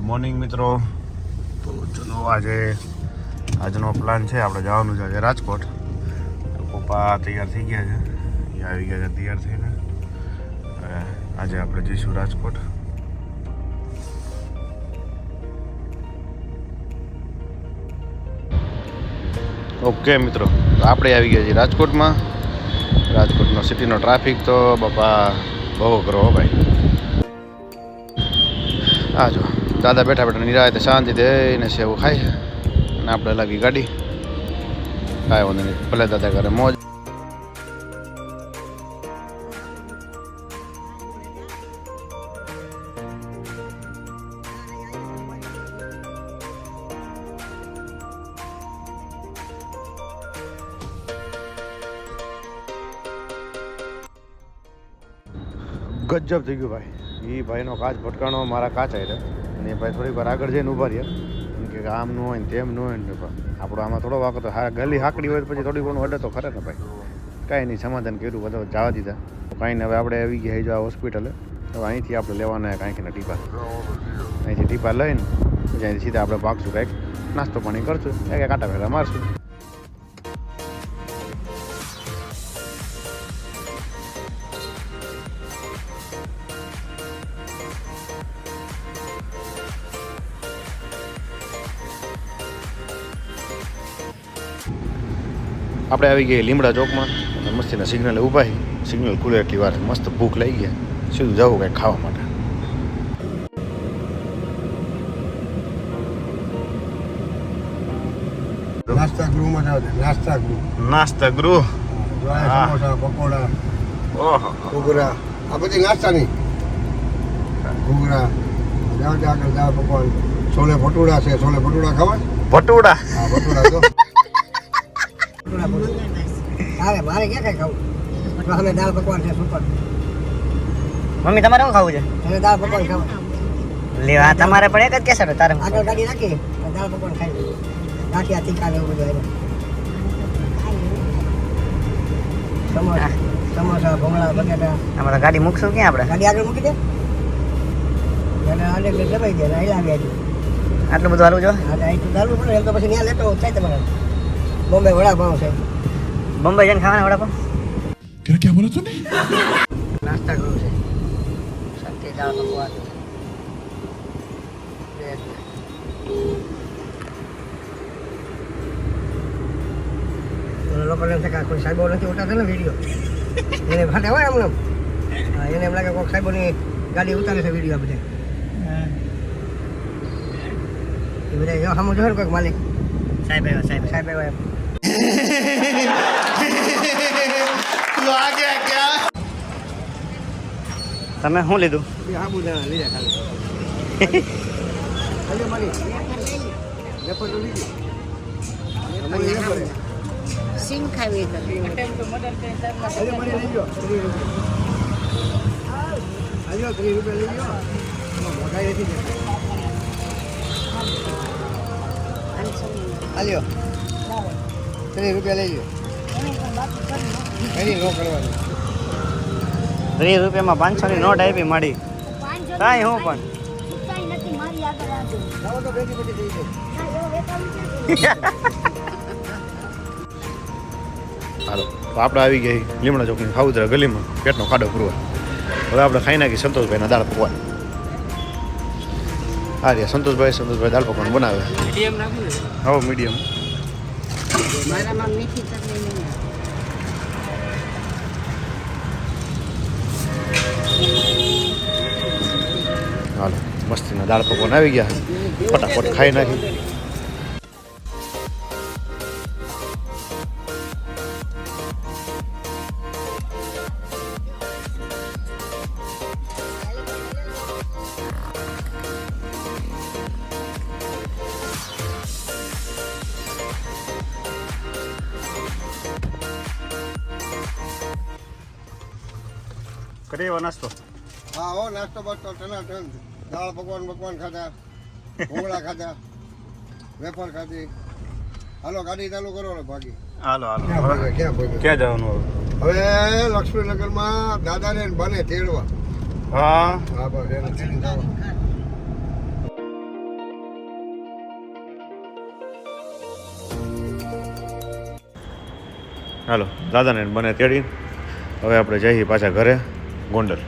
Morning મિત્રો. તો ચલો આજે, આજનો પ્લાન છે, આપણે જવાનું છે આજે રાજકોટ. પપ્પા તૈયાર થઈ ગયા છે. એ આવી ગયા છે તૈયાર થઈને. આજે આપણે જઈશું રાજકોટ. ઓકે મિત્રો. આપણે આવી ગયા છીએ રાજકોટમાં. રાજકોટનો સિટીનો ટ્રાફિક તો બાપા બહુ કરો ભાઈ. આ જો. દાદા બેઠા બેઠા નિરાયતે શાંતિ એને સેવું ખાય. અને આપણે લાગી ગાડી. કાંઈ વાંધો નહીં. ભલે દાદા કરે મોજ. ગજબ થઈ ગયું ભાઈ. એ ભાઈનો કાચ ભટકાણો મારા કાચ આવી અને એ ભાઈ થોડીક વાર આગળ જઈને ઊભા રહ્યા. કે આમ ન હોય ને તેમ ન હોય ને પણ આપણો આમાં થોડો વાંકો તો ગલી હાકડી હોય પછી થોડી ઘણું અડે તો ખરે ને ભાઈ. કાંઈ નહીં, સમાધાન કર્યું, બધા જવા દીધા. કાંઈ ને હવે આપણે આવી ગયા જો આ હોસ્પિટલે હવે અહીંથી આપણે લેવાના કાંઈક ને ટીપા. અહીંથી ટીપા લઈને અહીંથી સીધા આપણે ભાગશું. કાંઈક નાસ્તો પાણી કરશું, કાંઈક કાંટા ભેગા મારશું. આપણે આવી ગયા લીમડા ચોકમાં. અને મસ્તીના સિગ્નલે ઊભા સિગ્નલ ખુલે એટલી વાર. મસ્ત ભૂખ લઈ ગયા સીધું જવું કંઈક ખાવા માટે. નાસ્તા ગૃહમાં જાવ નાસ્તા ગૃહ. નાસ્તા ગૃહ. સમોસા પકોડા ઓહો. ઘૂઘરા. આ બધી નાસ્તાની. ઘૂઘરા. જાવ આગળ દાળ પકવાન. છોલે ભટુડા છે. છોલે ભટુડા ખાવા? ભટુડા? હા ભટુડા તો મારે ક્યાં કઈ ખાવું અમે દાળ પકવાન છે સુપર મમ્મી તમારે શું ખાવું છે એને દાળ પકવાન ખાવું લેવા તમારે પણ એક જ કેસર તારે આગળ? ગાડી રાખી દાળ પકવાન ખાઈ ગાંઠિયા તીખા ને એવું બધું સમોસા સમોસા ભમણા બટેટા આમાં ગાડી મૂકશું ક્યાં આપણે ગાડી આગળ મૂકી દે અને આને દબાઈ દે આટલું બધું હાલું જો આ તો ચાલવું પડે એમ તો પછી ત્યાં લેતો થાય તમારે બોમ્બે વડાપાઉં છે. બોમ્બે જઈને ખાવાના વડાપાવ નાસ્તા ગૃહ છે. શાંતિ દાળ પકવાન. લોકોને એમ થાય કોઈ સાહેબો નથી ઉતારતા ને વીડિયો એને ફાટે હોય એમને એને એમ લાગે કોઈ સાહેબોની ગાડી ઉતારે છે વીડિયો આ બધા. એ બધા એવા સામું જોવે ને કોઈક માલિક. સાહેબ આવ્યા સાહેબ સાહેબ એવા એમ તમે શું લીધું? સાબુદાણા લીધા ખાલી. ખાલી મારી વેફર તો લીધી. સિંગ ખાવી તો ગયો રૂપિયા લઈ ગયો ત્રીસ રૂપિયા લઈ કરવાની. ત્રીસ રૂપિયામાં પાંચસો ની નોટ આપી મળી કાંઈ હું પણ. હાલો તો આપણે આવી ગઈ લીમડા ચોકની ખાઉદરા ગલીમાં પેટનો ખાડો પૂરવા હવે આપણે ખાઈ નાખી સંતોષભાઈના દાળ પકવાન. હા રે સંતોષભાઈ સંતોષભાઈ દાળ પકવાન બનાવે. હવે મીડિયમ. મારામાં મીઠી ચટણી નહીં. હાલો મસ્તીના દાળ પકવાન આવી ગયા ફટાફટ ખાઈ નાખી કરી નાસ્તો? હા હો નાસ્તો બાસ્તો ટનાટન દાળ પકવાન પકવાન ખાધા ઢોકળા ખાધા વેફર ખાધી. હાલો ગાડી ચાલુ કરો ને ભાગી. હાલો હાલો. ક્યાં જવાનું હવે? હવે લક્ષ્મીનગરમાં દાદાને બને તેડવા. હા. હા બસ એને તેડી હાલો દાદાને બને તેડી. હવે આપણે જઈએ પાછા ઘરે. ગોંડલ